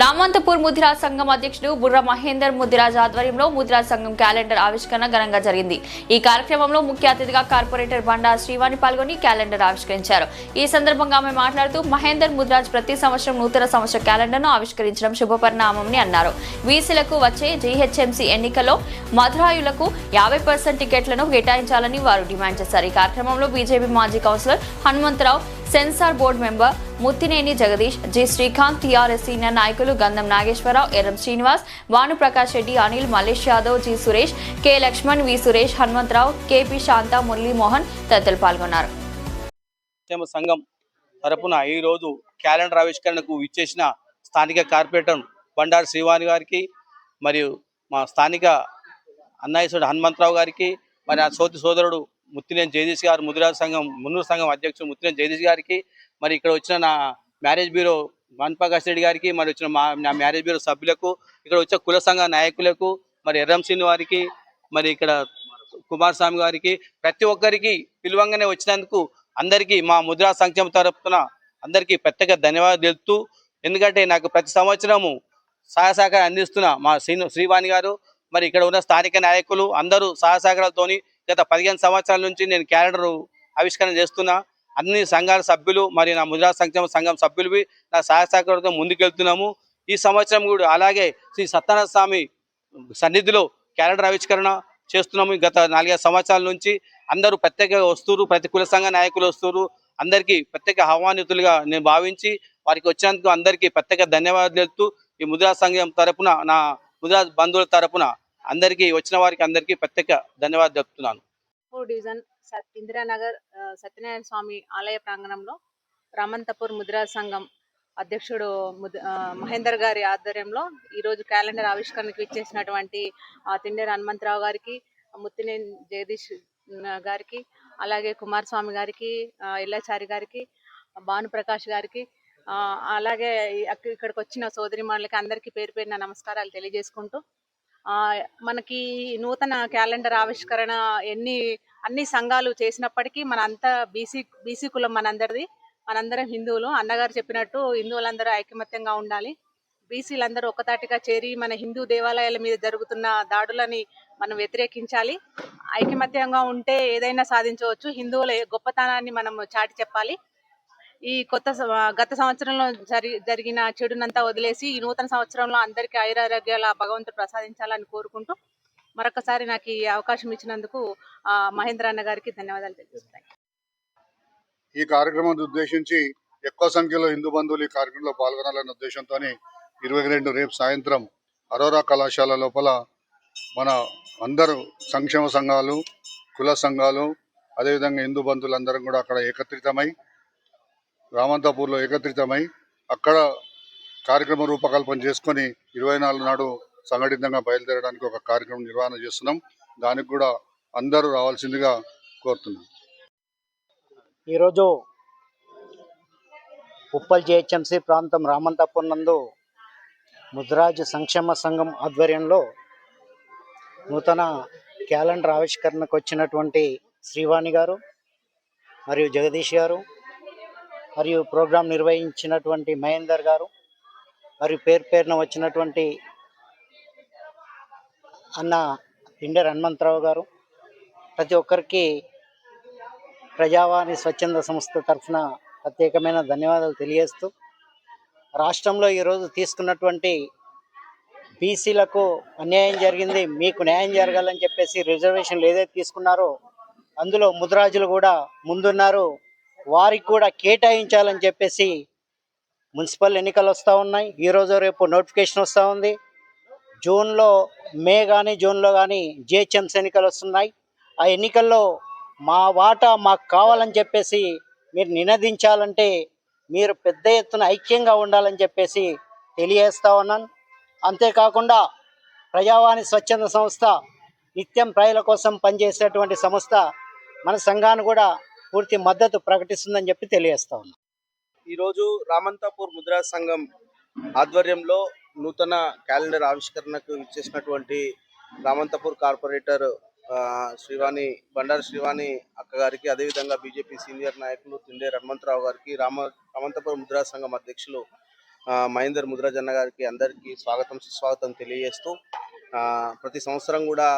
రామంతపూర్ ముదిరా సంఘం అధ్యక్షుడు బుర్ర మహేందర్ ముదిరాజ్ ఆధ్వర్యంలో ముదిరా సంఘం క్యాలెండర్ ఆవిష్కరణ ఘనంగా జరిగింది. ఈ కార్యక్రమంలో ముఖ్య అతిథిగా కార్పొరేటర్ బండా శ్రీవాణి పాల్గొని క్యాలెండర్ ఆవిష్కరించారు. ఈ సందర్భంగా ఆమె మాట్లాడుతూ మహేందర్ ముదిరాజ్ ప్రతి సంవత్సరం నూతన సంవత్సర క్యాలెండర్ను ఆవిష్కరించడం శుభపరిణామం అన్నారు. వీసీలకు వచ్చే జీహెచ్ఎంసీ ఎన్నికల్లో మధురాయులకు యాభై పర్సెంట్ టికెట్లను కేటాయించాలని వారు డిమాండ్ చేశారు. ఈ కార్యక్రమంలో బీజేపీ మాజీ councillor Hanumantharao censor board member Muthineni Jagadish G. Srikanth TRS senior నాయకులు Gandham Nageswararao Erram Srinivas Bhanuprakash Reddy Anil Mallesh Yadav G. Suresh K. Lakshman V. Suresh Hanumantharao KP Shanta Muralimohan తదితరులు పాల్గొన్నారు. సంఘం తరపున ఈరోజు calendar ఆవిష్కరణకు ఇచ్చేసిన స్థానిక corporator Bandaru Srivani గారికి మరియు మా స్థానిక అన్నయ్యసుడు హనుమంతరావు గారికి మరి ఆ సోతి సోదరుడు ముత్తినేని జగదీష్ గారు ముదిరాజు సంఘం మున్నూరు సంఘం అధ్యక్షుడు ముత్తినేని జగదీష్ గారికి మరి ఇక్కడ వచ్చిన నా మ్యారేజ్ బ్యూరో భానుప్రకాష్ రెడ్డి గారికి మరి వచ్చిన మా నా మ్యారేజ్ బ్యూరో సభ్యులకు ఇక్కడ వచ్చిన కుల సంఘ నాయకులకు మరి ఎర్రం వారికి మరి ఇక్కడ కుమారస్వామి గారికి ప్రతి ఒక్కరికి పిలువంగానే వచ్చినందుకు అందరికీ మా ముద్రా సంక్షేమ తరపున అందరికీ ప్రత్యేక ధన్యవాదాలు తెలుపుతూ ఎందుకంటే నాకు ప్రతి సంవత్సరము సహాయ సహకారం అందిస్తున్న మా శ్రీను శ్రీవాణి గారు మరి ఇక్కడ ఉన్న స్థానిక నాయకులు అందరూ సహాయ సహకారాలతోని గత పదిహేను సంవత్సరాల నుంచి నేను క్యాలెండర్ ఆవిష్కరణ చేస్తున్నా. అన్ని సంఘాల సభ్యులు మరి నా ముద్రా సంక్షేమ సంఘం సభ్యులు నా సహాయ సహకారంతో ముందుకెళ్తున్నాము. ఈ సంవత్సరం కూడా అలాగే శ్రీ సత్యనారాయణ స్వామి సన్నిధిలో క్యాలెండర్ ఆవిష్కరణ చేస్తున్నాము. గత నాలుగైదు సంవత్సరాల నుంచి అందరూ ప్రత్యేకంగా వస్తున్నారు. ప్రతి కుల సంఘ నాయకులు వస్తున్నారు. అందరికీ ప్రత్యేక ఆహ్వానితులుగా నేను భావించి వారికి వచ్చినందుకు అందరికీ ప్రత్యేక ధన్యవాదాలు తెలుపుతూ ఈ ముద్రా సంఘం తరపున నా ముద్రా బంధువుల తరపున అందరికీ వచ్చిన వారికి అందరికీ ప్రత్యేక ధన్యవాదాలు చెప్తున్నాను. ఫోర్ డివిజన్ సత్ ఇందిరానగర్ సత్యనారాయణ స్వామి ఆలయ ప్రాంగణంలో రామంతపూర్ ముద్రా సంఘం అధ్యక్షుడు మహేందర్ గారి ఆధ్వర్యంలో ఈరోజు క్యాలెండర్ ఆవిష్కరణకు ఇచ్చేసినటువంటి తిండేరు హనుమంతరావు గారికి ముత్తినేని జగదీష్ గారికి అలాగే కుమారస్వామి గారికి ఇల్లాచారి ఎల్లాచారి గారికి భానుప్రకాష్ గారికి అలాగే ఇక్కడికి వచ్చిన సోదరి అందరికీ పేరు పేరున నమస్కారాలు తెలియజేసుకుంటూ మనకి నూతన క్యాలెండర్ ఆవిష్కరణ ఎన్ని అన్ని సంఘాలు చేసినప్పటికీ మన అంతా బీసీ బీసీ కులం మనందరిది. మనందరం హిందువులు. అన్నగారు చెప్పినట్టు హిందువులందరూ ఐకమత్యంగా ఉండాలి. బీసీలందరూ ఒకతాటిగా చేరి మన హిందూ దేవాలయాల మీద జరుగుతున్న దాడులని మనం వ్యతిరేకించాలి. ఐకమత్యంగా ఉంటే ఏదైనా సాధించవచ్చు. హిందువుల గొప్పతనాన్ని మనం చాటి చెప్పాలి. ఈ కొత్త గత సంవత్సరంలో జరి జరిగిన చెడునంతా వదిలేసి ఈ నూతన సంవత్సరంలో అందరికీ ఆయురారోగ్యాల భగవంతుడు ప్రసాదించాలని కోరుకుంటూ మరొకసారి నాకు ఈ అవకాశం ఇచ్చినందుకు ఆ, మహేంద్ర అన్న గారికి ధన్యవాదాలు తెలియజేస్తాను ఈ కార్యక్రమాన్ని ఉద్దేశించి ఎక్కువ సంఖ్యలో హిందూ బంధువులు ఈ కార్యక్రమంలో పాల్గొనాలనే ఉద్దేశంతో ఇరవై రెండు రేపు సాయంత్రం అరోరా కళాశాల లోపల మన అందరూ సంక్షేమ సంఘాలు కుల సంఘాలు అదేవిధంగా హిందూ బంధువులందరం కూడా అక్కడ ఏకత్రితమై రామంతాపూర్లో ఏకత్రితమై అక్కడ కార్యక్రమ రూపకల్పన చేసుకొని ఇరవై నాలుగు నాడు సంఘటితంగా బయలుదేరడానికి ఒక కార్యక్రమం నిర్వహణ చేస్తున్నాం. దానికి కూడా అందరూ రావాల్సిందిగా కోరుతున్నాం. ఈరోజు ఉప్పల్ జిహెచ్ఎంసి ప్రాంతం రామంతాపూర్ నందు ముద్రాజ్ సంక్షేమ సంఘం ఆధ్వర్యంలో నూతన క్యాలెండర్ ఆవిష్కరణకు వచ్చినటువంటి శ్రీవాణి గారు మరియు జగదీష్ గారు మరియు ప్రోగ్రాం నిర్వహించినటువంటి మహేందర్ గారు మరియు పేరు పేరున వచ్చినటువంటి అన్న ఇండర్ హనుమంతరావు గారు ప్రతి ఒక్కరికి ప్రజావాణి స్వచ్ఛంద సంస్థ తరఫున ప్రత్యేకమైన ధన్యవాదాలు తెలియజేస్తూ రాష్ట్రంలో ఈరోజు తీసుకున్నటువంటి బీసీలకు అన్యాయం జరిగింది మీకు న్యాయం జరగాలని చెప్పేసి రిజర్వేషన్లు ఏదైతే తీసుకున్నారో అందులో ముద్రాజులు కూడా ముందున్నారు. వారికి కూడా కేటాయించాలని చెప్పేసి మున్సిపల్ ఎన్నికలు వస్తూ ఉన్నాయి. ఈరోజు రేపు నోటిఫికేషన్ వస్తూ ఉంది. జూన్లో మే కానీ జూన్లో కానీ జిహెచ్ఎంసీ ఎన్నికలు వస్తున్నాయి. ఆ ఎన్నికల్లో మా వాటా మాకు కావాలని చెప్పేసి మీరు నినదించాలంటే మీరు పెద్ద ఎత్తున ఐక్యంగా ఉండాలని చెప్పేసి తెలియజేస్తా ఉన్నాను. అంతేకాకుండా ప్రజావాణి స్వచ్ఛంద సంస్థ నిత్యం ప్రజల కోసం పనిచేసేటువంటి సంస్థ మన సంఘాన్ని కూడా పూర్తి మద్దతు ప్రకటిస్తుందని చెప్పి తెలియజేస్తా ఉన్నాను ఈరోజు రామంతాపూర్ ముద్రా సంఘం ఆధ్వర్యంలో నూతన క్యాలెండర్ ఆవిష్కరణకు ఇచ్చేసినటువంటి రామంతపూర్ కార్పొరేటర్ ఆ, శ్రీవాణి బండారు శ్రీవాణి అక్క గారికి అదేవిధంగా బీజేపీ సీనియర్ నాయకులు తిండే హనుమంతరావు గారికి రామ రామంతపురం ముద్రా సంఘం అధ్యక్షులు ఆ, మహేందర్ ముద్రాజన్న గారికి అందరికీ స్వాగతం సుస్వాగతం తెలియజేస్తూ ఆ, ప్రతి సంవత్సరం కూడా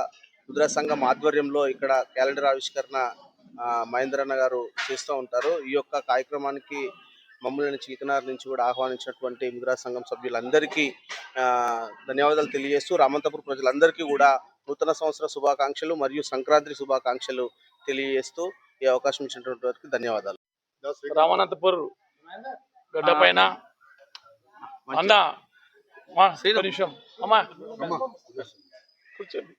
ముద్రా సంఘం ఆధ్వర్యంలో ఇక్కడ క్యాలెండర్ ఆవిష్కరణ ఆ, మహేందర్ అన్న గారు చేస్తూ ఉంటారు. ఈ యొక్క కార్యక్రమానికి మమ్మల్ని చిలకనార్ నుంచి కూడా ఆహ్వానించినటువంటి ముద్రా సంఘం సభ్యులందరికీ ఆ, ధన్యవాదాలు తెలియజేస్తూ రామంతపూర్ ప్రజలందరికీ కూడా నూతన సంవత్సర శుభాకాంక్షలు మరియు సంక్రాంతి శుభాకాంక్షలు తెలియజేస్తూ ఈ అవకాశం ఇచ్చినటువంటి వారికి ధన్యవాదాలు. రామనాథపూర్ గడ్డ పైన. అన్న. నిమిషం. అమ్మా. కూర్చోండి.